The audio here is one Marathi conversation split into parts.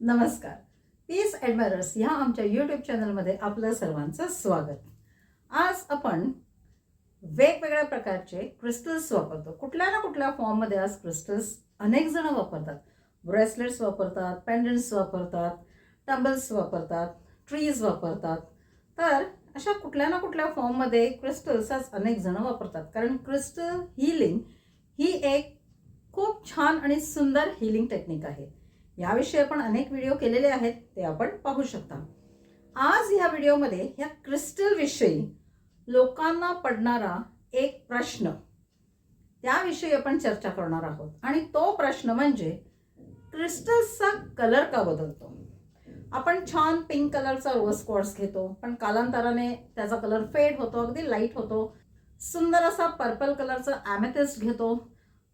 नमस्कार. पीस ॲडमायरर्स ह्या आमच्या यूट्यूब चॅनलमध्ये आपलं सर्वांचं स्वागत. आज आपण वेगवेगळ्या प्रकारचे क्रिस्टल्स वापरतो. कुठल्या ना कुठल्या फॉर्ममध्ये आज क्रिस्टल्स अनेक जण वापरतात. ब्रेसलेट्स वापरतात पेंडंट्स वापरतात टंबल्स वापरतात ट्रीज वापरतात. तर अशा कुठल्या ना कुठल्या फॉर्ममध्ये क्रिस्टल्स आज अनेक जण वापरतात. कारण क्रिस्टल हिलिंग ही एक खूप छान आणि सुंदर हिलिंग टेक्निक आहे. याविषयी आपण अनेक व्हिडिओ केलेले आहेत ते आपण पाहू शकता. आज ह्या व्हिडिओमध्ये ह्या क्रिस्टलविषयी लोकांना पडणारा एक प्रश्न. त्याविषयी आपण चर्चा करणार आहोत. आणि तो प्रश्न म्हणजे क्रिस्टल्सचा कलर का बदलतो? आपण छान पिंक कलरचा रोज क्वार्ट्स घेतो पण कालांतराने त्याचा कलर फेड होतो अगदी लाइट होतो. सुंदर असा पर्पल कलरचा ॲमेथिस्ट घेतो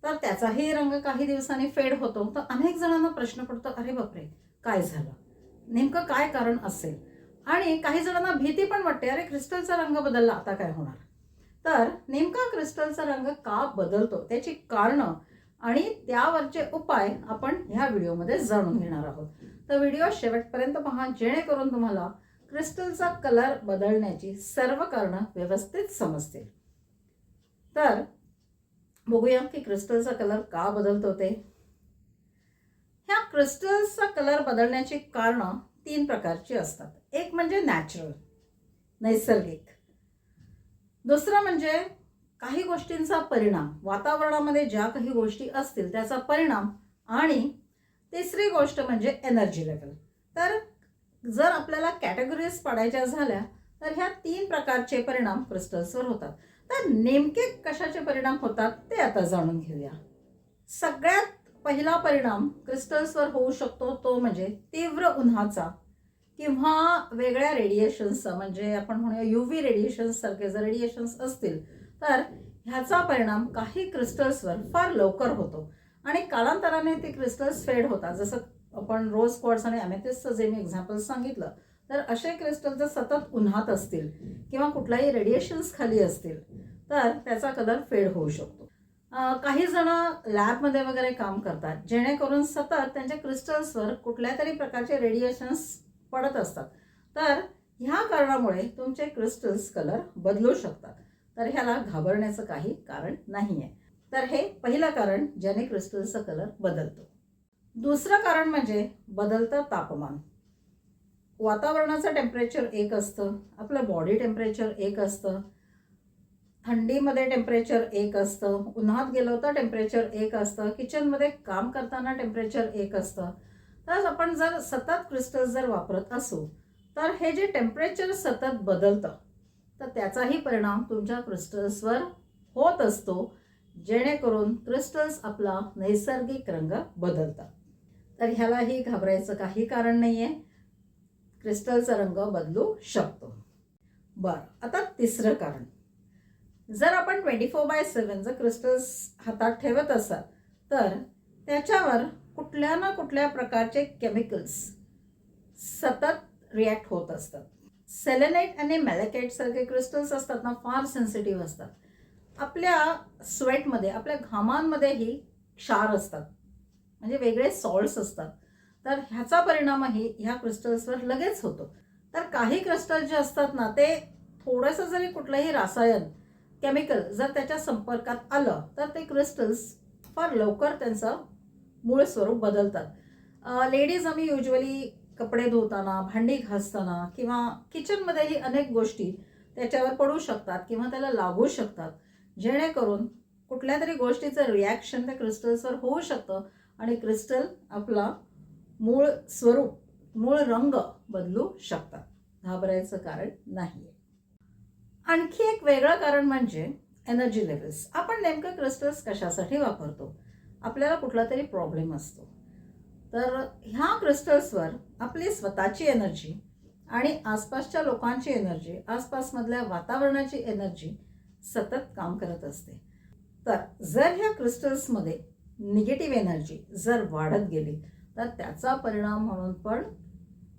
तर त्याचाही रंग काही दिवसांनी फेड होतो. तर अनेक जणांना प्रश्न पडतो अरे बापरे काय झालं? नेमकं काय कारण असेल? आणि काही जणांना भीती पण वाटते अरे क्रिस्टलचा रंग बदलला आता काय होणार? तर नेमका क्रिस्टलचा रंग का बदलतो त्याची कारणं आणि त्यावरचे उपाय आपण ह्या व्हिडिओमध्ये जाणून घेणार आहोत. तर व्हिडिओ शेवटपर्यंत पहा जेणेकरून तुम्हाला क्रिस्टलचा कलर बदलण्याची सर्व कारणं व्यवस्थित समजतील. तर बघूया की क्रिस्टलचा कलर का बदलतो ते ह्या क्रिस्टल्सचा कलर बदलण्याची कारणं तीन प्रकारची असतात. एक म्हणजे नॅचरल नैसर्गिक. दुसरं म्हणजे काही गोष्टींचा परिणाम. वातावरणामध्ये ज्या काही गोष्टी असतील त्याचा परिणाम आणि तिसरी गोष्ट म्हणजे एनर्जी लेवल तर जर आपल्याला कॅटेगरीज पाडायच्या झाल्या तर ह्या तीन प्रकारचे परिणाम क्रिस्टल्सवर होतात. तर नेमके कशाचे परिणाम होतात ते आता जाणून घेऊया. सगळ्यात पहिला परिणाम क्रिस्टल्सवर होऊ शकतो तो म्हणजे तीव्र उन्हाचा किंवा वेगळ्या रेडिएशन्सचा म्हणजे आपण म्हणूया यू व्ही रेडिएशन्स सारखे जर रेडिएशन्स असतील तर ह्याचा परिणाम काही क्रिस्टल्सवर फार लवकर होतो. आणि कालांतराने ते क्रिस्टल्स फेड होतात. जसं आपण रोज क्वार्ट्स आणि अमेथिसचं जे मी एक्झाम्पल सांगितलं तर असे क्रिस्टल जर सतत उन्हात असतील किंवा कुठल्याही रेडिएशन्स खाली असतील तर त्याचा कलर फेड होऊ शकतो. काही जण लॅबमध्ये वगैरे काम करतात जेणेकरून सतत त्यांच्या क्रिस्टल्सवर कुठल्या तरी प्रकारचे रेडिएशन्स पडत असतात. तर ह्या कारणामुळे तुमचे क्रिस्टल्स कलर बदलू शकतात. तर ह्याला घाबरण्याचं काही कारण नाही आहे तर हे पहिलं कारण ज्याने क्रिस्टल्सचा कलर बदलतो. दुसरं कारण म्हणजे बदलतं तापमान. वातावरणाचं टेम्परेचर एक असतं आपलं बॉडी टेम्परेचर एक असतं थंडीमध्ये टेम्परेचर एक असतं उन्हात गेलो तर टेम्परेचर एक असतं किचनमध्ये काम करताना टेम्परेचर एक असतं. तर आपण जर सतत क्रिस्टल्स जर वापरत असू तर हे जे टेम्परेचर सतत बदलतं तर त्याचाही परिणाम तुमच्या क्रिस्टल्सवर होत असतो जेणेकरून क्रिस्टल्स आपला नैसर्गिक रंग बदलतात. तर ह्यालाही घाबरायचं काही कारण नाही आहे क्रिस्टलचा रंग बदलू शकतो. बरं आता तिसरं कारण. जर आपण ट्वेंटी फोर बाय सेवन जर क्रिस्टल्स हातात ठेवत असाल तर त्याच्यावर कुठल्या ना कुठल्या प्रकारचे केमिकल्स सतत रिॲक्ट होत असतात. सेलेनाईट आणि मॅलेकाईट सारखे क्रिस्टल्स असतात ना फार सेन्सिटिव्ह असतात. आपल्या स्वेटमध्ये आपल्या घामांमध्येही क्षार असतात. म्हणजे वेगळे सॉल्ट्स असतात. तर ह्याचा परिणामही ह्या क्रिस्टल्सवर लगेच होतो. तर काही क्रिस्टल जे असतात ना ते थोडंसं जरी कुठलंही रासायन केमिकल जर त्याच्या संपर्कात आलं तर ते क्रिस्टल्स फार लवकर त्यांचं मूळ स्वरूप बदलतात. लेडीज आम्ही युजली कपडे धुताना भांडी घासताना किंवा किचनमध्येही अनेक गोष्टी त्याच्यावर पडू शकतात किंवा त्याला लागू शकतात. जेणेकरून कुठल्या तरी गोष्टीचं रिॲक्शन त्या क्रिस्टल्सवर होऊ शकतं आणि क्रिस्टल आपला मूळ स्वरूप मूळ रंग बदलू शकतात. घाबरायचं कारण नाही आणखी एक वेगळं कारण म्हणजे एनर्जी लेवल्स आपण नेमकं क्रिस्टल्स कशासाठी वापरतो? आपल्याला कुठला तरी प्रॉब्लेम असतो. तर ह्या क्रिस्टल्सवर आपली स्वतःची एनर्जी आणि आसपासच्या लोकांची एनर्जी आसपासमधल्या वातावरणाची एनर्जी सतत काम करत असते. तर जर ह्या क्रिस्टल्समध्ये निगेटिव्ह एनर्जी जर वाढत गेली तर त्याचा परिणाम म्हणून पण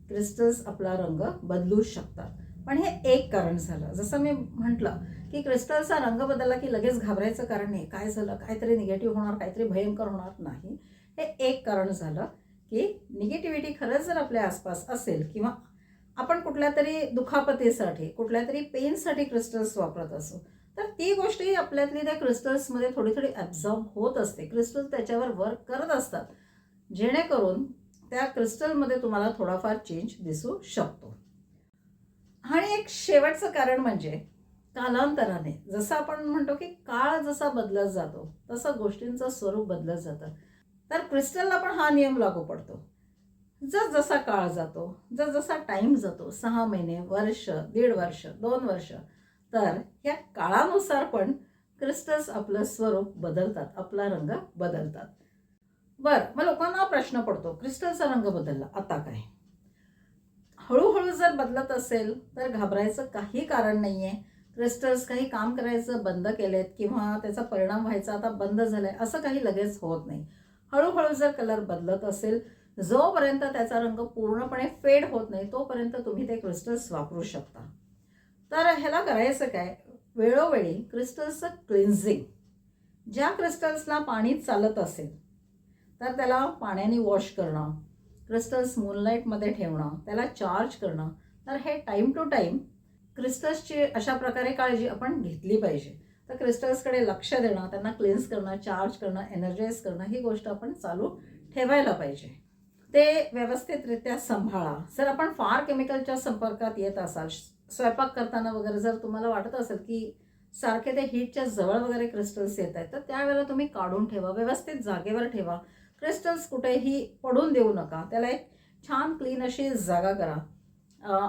क्रिस्टल्स आपला रंग बदलू शकतात. पण हे एक कारण झालं. जसं मी म्हटलं की क्रिस्टलचा रंग बदलला की लगेच घाबरायचं कारण नाही. काय झालं? काहीतरी निगेटिव्ह होणार काहीतरी भयंकर होणार नाही. हे एक कारण झालं की निगेटिव्हिटी खरंच जर आपल्या आसपास असेल किंवा आपण कुठल्या तरी दुखापतीसाठी कुठल्या तरी पेनसाठी क्रिस्टल्स वापरत असू तर ती गोष्टही आपल्यातली त्या क्रिस्टल्समध्ये थोडी थोडी ॲब्झॉर्ब होत असते. क्रिस्टल त्याच्यावर वर्क करत असतात. जेणेकरून त्या क्रिस्टलमध्ये तुम्हाला थोडाफार चेंज दिसू शकतो. आणि एक शेवटचं कारण म्हणजे कालांतराने जसं आपण म्हणतो की काळ जसा बदलत जातो तसं गोष्टींचं स्वरूप बदलत जातं. तर क्रिस्टलला पण हा नियम लागू पडतो. जर जसा काळ जातो जर जसा टाईम जातो सहा महिने वर्ष दीड वर्ष दोन वर्ष तर या काळानुसार पण क्रिस्टल्स आपलं स्वरूप बदलतात आपला रंग बदलतात. बर मग लोकांना प्रश्न पडतो क्रिस्टलचा रंग बदलला आता काय? हळूहळू जर बदलत असेल तर घाबरायचं काही कारण नाही आहे क्रिस्टल्स काही काम करायचं बंद केलेत किंवा त्याचा परिणाम व्हायचा आता बंद झालाय असं काही लगेच होत नाही. हळूहळू जर कलर बदलत असेल जोपर्यंत त्याचा रंग पूर्णपणे फेड होत नाही तोपर्यंत तुम्ही ते क्रिस्टल्स वापरू शकता. तर ह्याला करायचं काय? वेळोवेळी क्रिस्टल्सचं क्लिन्झिंग ज्या क्रिस्टल्सला पाणी चालत असेल तर त्याला पाण्याने वॉश करणं. क्रिस्टल्स मूनलाईटमध्ये ठेवणं त्याला चार्ज करणं तर हे टाईम टू टाईम क्रिस्टल्सची अशा प्रकारे काळजी आपण घेतली पाहिजे. तर क्रिस्टल्सकडे लक्ष देणं त्यांना क्लिन्स करणं चार्ज करणं एनर्जाईज करणं ही गोष्ट आपण चालू ठेवायला पाहिजे. ते व्यवस्थितरित्या सांभाळा. जर आपण फार केमिकलच्या संपर्कात येत असाल स्वयंपाक करताना वगैरे जर तुम्हाला वाटत असेल की सारखे ते हीटच्या जवळ वगैरे क्रिस्टल्स येत आहेत तर त्यावेळेला तुम्ही काढून ठेवा व्यवस्थित जागेवर ठेवा. क्रिस्टल्स कुठेही पडून देऊ नका. त्याला एक छान क्लीन अशी जागा करा.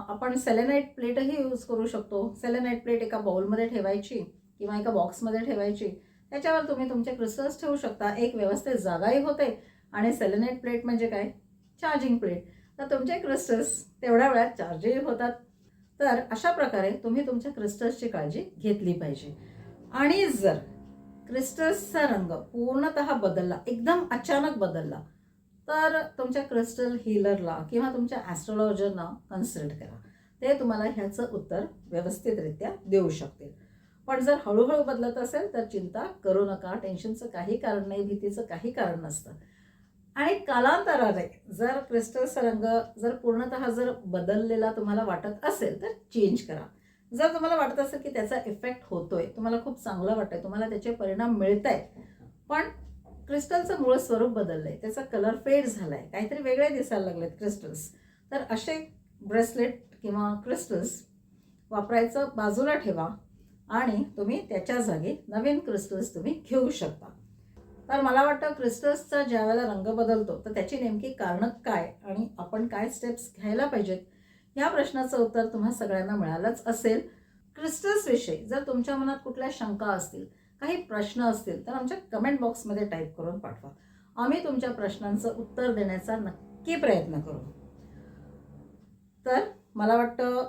आपण सेलेनाईट प्लेटही यूज करू शकतो. सेलेनाईट प्लेट एका बाउलमध्ये ठेवायची किंवा एका बॉक्समध्ये ठेवायची. त्याच्यावर तुम्ही तुमचे क्रिस्टल्स ठेवू शकता. एक व्यवस्थित जागाही होते. आणि सेलेनाईट प्लेट म्हणजे काय? चार्जिंग प्लेट तर तुमचे क्रिस्टल्स तेवढ्या वेळात चार्जही होतात. तर अशा प्रकारे तुम्ही तुमच्या क्रिस्टल्सची काळजी घेतली पाहिजे. आणि जर क्रिस्टल्सचा रंग पूर्णत बदलला. एकदम अचानक बदलला. तर तुमच्या क्रिस्टल हिलरला किंवा तुमच्या ॲस्ट्रॉलॉजरना कन्सल्ट करा. ते तुम्हाला ह्याचं उत्तर व्यवस्थितरित्या देऊ शकतील. पण जर हळूहळू बदलत असेल तर चिंता करू नका. टेन्शनचं काही कारण नाही भीतीचं काही कारण नसतं. आणि कालांतराने जर क्रिस्टलचा रंग जर पूर्णतः जर बदललेला तुम्हाला वाटत असेल तर चेंज करा. जर तुम्हाला वाटत असेल की त्याचा इफेक्ट होतोय तुम्हाला खूप चांगलं वाटतंय तुम्हाला त्याचे परिणाम मिळत आहेत पण क्रिस्टलचं मूळ स्वरूप बदललं आहे त्याचा कलर फेड झाला आहे काहीतरी वेगळे दिसायला लागलेत क्रिस्टल्स तर असे ब्रेसलेट किंवा क्रिस्टल्स वापरायचं बाजूला ठेवा आणि तुम्ही त्याच्या जागी नवीन क्रिस्टल्स तुम्ही घेऊ शकता. तर मला वाटतं क्रिस्टल्सचा ज्या वेळेला रंग बदलतो तर त्याची नेमकी कारणं काय आणि आपण काय स्टेप्स घ्यायला पाहिजेत या प्रश्नाचं उत्तर तुम्हा सगळ्यांना मिळालंच असेल. क्रिस्टल्सविषयी जर तुमच्या मनात कुठल्या शंका असतील काही प्रश्न असतील तर आमच्या कमेंट बॉक्समध्ये टाईप करून पाठवा. आम्ही तुमच्या प्रश्नांचं उत्तर देण्याचा नक्की प्रयत्न करू. तर मला वाटतं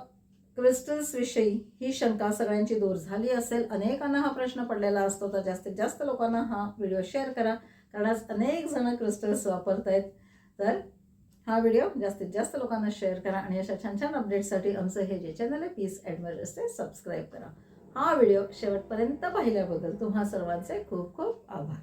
क्रिस्टल्सविषयी ही शंका सगळ्यांची दूर झाली असेल. अनेकांना हा प्रश्न पडलेला असतो तर जास्तीत जास्त लोकांना हा व्हिडिओ शेअर करा. कारण आज अनेक जण क्रिस्टल्स वापरत आहेत तर हा व्हिडिओ जास्तीत जास्त लोकांना शेअर करा आणि अशा छान छान अपडेट्ससाठी आमचं हे जे चॅनल आहे पीस ॲडमर ते सबस्क्राईब करा. हा व्हिडिओ शेवटपर्यंत पाहिल्याबद्दल तुम्हा सर्वांचे खूप खूप आभार.